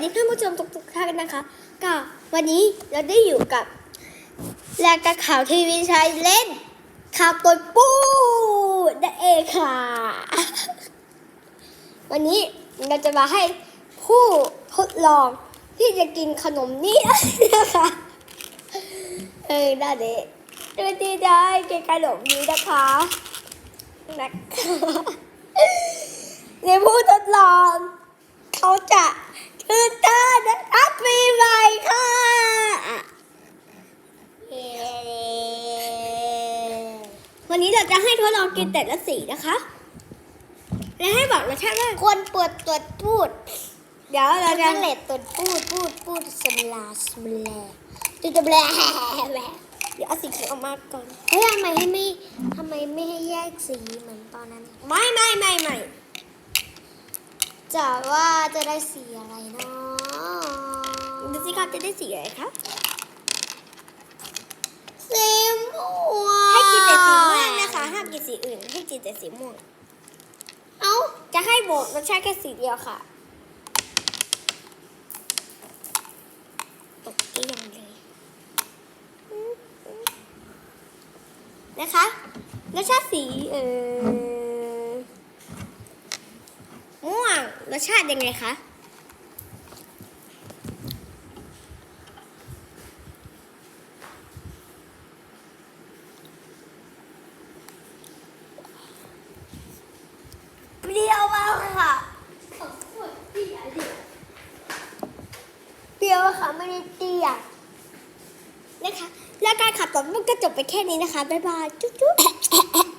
สวัสดีท่านผู้ชมทุกๆท่านนะคะก็วันนี้เราได้อยู่กับรายการข่าวทีวีชายเล่น ข่าวกดปูนั่นเองค่ะ วันนี้เราจะมาให้ผู้ทดลองที่จะกินขนมนี้นะคะเออได้เด็กดูดีได้กินขนมนี้นะคะนะคะในผู้ทดลองเขาจะ ชื่อเต้นนะคะปีใหม่ค่ะเย้วันนี้เราจะให้ทดลองกินแต่ละสีนะคะ และให้บอกรสชาติว่าคนปวดตัวพูดเดี๋ยวเราเราจะจะเลดตัวพูดพูดพูดสมลาสมแลจุดจะแบลแบลเดี๋ยวเอาสีเขียวออกมาก่อนเฮ้ยทำไมให้ไม่ทำไมไม่ให้แยกสีเหมือนตอนนั้น ไม่ไม่ไม่ไม่ จะว่าจะได้สีอะไรเนาะดูสิครับจะได้สีอะไรคะสีม่วงให้กินแต่สีม่วงนะคะห้ามกินสีอื่น ให้กินแต่สีม่วง เอ้า จะให้โบกรสชาติแค่สีเดียวค่ะ ตกเกลี้ยงเลย นะคะรสชาติสีเออม่วง รสชาติยังไงคะเปรี้ยวมากเลยค่ะเปรี้ยวค่ะไม่ได้เตี้ยนะคะ แล้วการขับต่อมันก็จบไปแค่นี้นะคะ บ๊ายบาย จุ๊บจุ๊บ